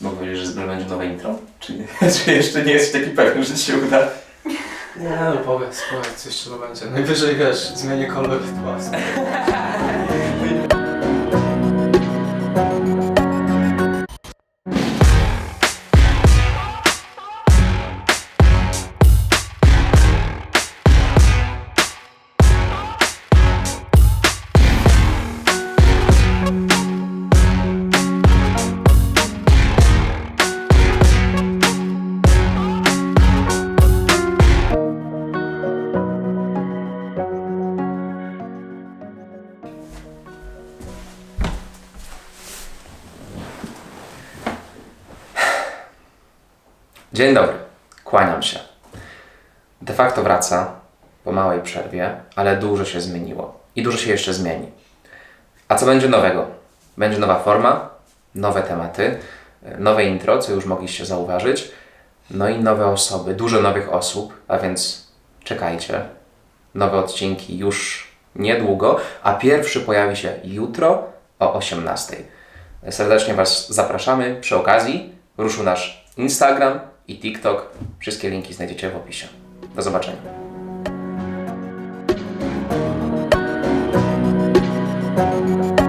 Mogę powiedzieć, że będzie nowe intro? Czy, czy jeszcze nie jesteś taki pewny, że ci się uda? Nie no, powiedz, powiedz, coś trzeba będzie. Najwyżej wiesz, zmienię kolor tła. Dzień dobry, kłaniam się. De facto wraca po małej przerwie, ale dużo się zmieniło i dużo się jeszcze zmieni. A co będzie nowego? Będzie nowa forma, nowe tematy, nowe intro, co już mogliście zauważyć, no i nowe osoby, dużo nowych osób, a więc czekajcie. Nowe odcinki już niedługo, a pierwszy pojawi się jutro o 18. Serdecznie Was zapraszamy. Przy okazji ruszył nasz Instagram i TikTok. Wszystkie linki znajdziecie w opisie. Do zobaczenia. Thank